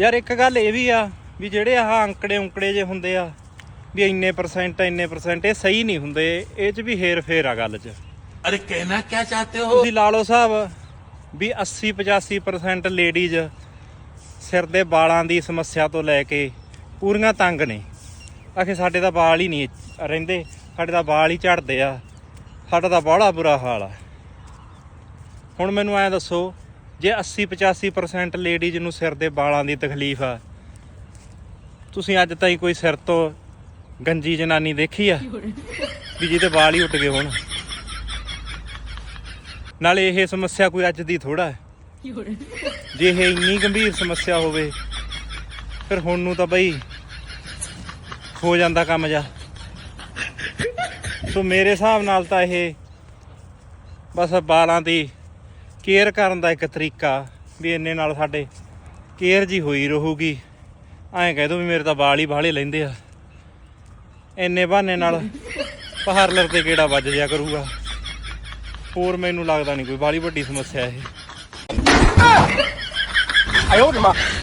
ਯਾਰ ਇੱਕ ਗੱਲ ਇਹ ਵੀ ਆ ਵੀ ਜਿਹੜੇ ਆਹ ਅੰਕੜੇ ਉਂਕੜੇ ਜੇ ਹੁੰਦੇ ਆ ਵੀ ਇੰਨੇ ਪਰਸੈਂਟ ਇੰਨੇ ਪਰਸੈਂਟ ਇਹ ਸਹੀ ਨਹੀਂ ਹੁੰਦੇ ਇਹ 'ਚ ਵੀ ਹੇਰ ਫੇਰ ਆ ਗੱਲ 'ਚ। ਅਰੇ ਕਹਿਣਾ ਕੀ ਚਾਹਤੇ ਹੋ? ਤੁਸੀਂ ਲਾ ਲਓ ਸਾਹਿਬ ਵੀ 80 85% ਲੇਡੀਜ਼ ਸਿਰ ਦੇ ਬਾਲਾਂ ਦੀ ਸਮੱਸਿਆ ਤੋਂ ਲੈ ਕੇ ਪੂਰੀਆਂ ਤੰਗ ਨੇ। ਆਖੇ ਸਾਡੇ ਤਾਂ ਬਾਲ ਹੀ ਨਹੀਂ ਰਹਿੰਦੇ ਸਾਡੇ ਤਾਂ ਬਾਲ ਹੀ ਝੜਦੇ ਆ ਸਾਡਾ ਤਾਂ ਬਾਹਲਾ ਬੁਰਾ ਹਾਲ ਆ। ਹੁਣ ਮੈਨੂੰ ਐ ਦੱਸੋ ਜੇ 80 85% ਲੇਡੀਜ਼ ਨੂੰ ਸਿਰ ਦੇ ਵਾਲਾਂ ਦੀ ਤਕਲੀਫ ਆ, ਤੁਸੀਂ ਅੱਜ ਤਾਈਂ ਕੋਈ ਸਿਰ ਤੋਂ ਗੰਜੀ ਜਨਾਨੀ ਦੇਖੀ ਆ? ਵੀ ਜਿਹਦੇ ਵਾਲ ਹੀ ਉੱਡ ਗਏ ਹੋਣ। ਨਾਲੇ ਇਹ ਸਮੱਸਿਆ ਕੋਈ ਅੱਜ ਦੀ ਥੋੜਾ ਜੇ ਇਹ ਇੰਨੀ ਗੰਭੀਰ ਸਮੱਸਿਆ ਹੋਵੇ, ਫਿਰ ਹੁਣ ਨੂੰ ਤਾਂ ਬਈ ਹੋ ਜਾਂਦਾ ਕੰਮ ਜਾ ਸੋ ਮੇਰੇ ਹਿਸਾਬ ਨਾਲ ਤਾਂ ਇਹ ਬਸ ਬਾਲਾਂ ਦੀ ਕੇਅਰ ਕਰਨ ਦਾ ਇੱਕ ਤਰੀਕਾ ਵੀ ਇੰਨੇ ਨਾਲ ਸਾਡੇ ਕੇਅਰ ਜੀ ਹੋਈ ਰਹੂਗੀ। ਐਂ ਕਹਿ ਦੋ ਵੀ ਮੇਰੇ ਤਾਂ ਵਾਲ ਹੀ ਬਾਹਲੇ ਲੈਂਦੇ ਆ। ਇੰਨੇ ਬਹਾਨੇ ਨਾਲ ਪਾਰਲਰ ਤੇ ਕਿਹੜਾ ਵੱਜ ਜਾ ਕਰੂਗਾ। ਹੋਰ ਮੈਨੂੰ ਲੱਗਦਾ ਨਹੀਂ ਕੋਈ ਬਾਲੀ ਵੱਡੀ ਸਮੱਸਿਆ ਇਹ।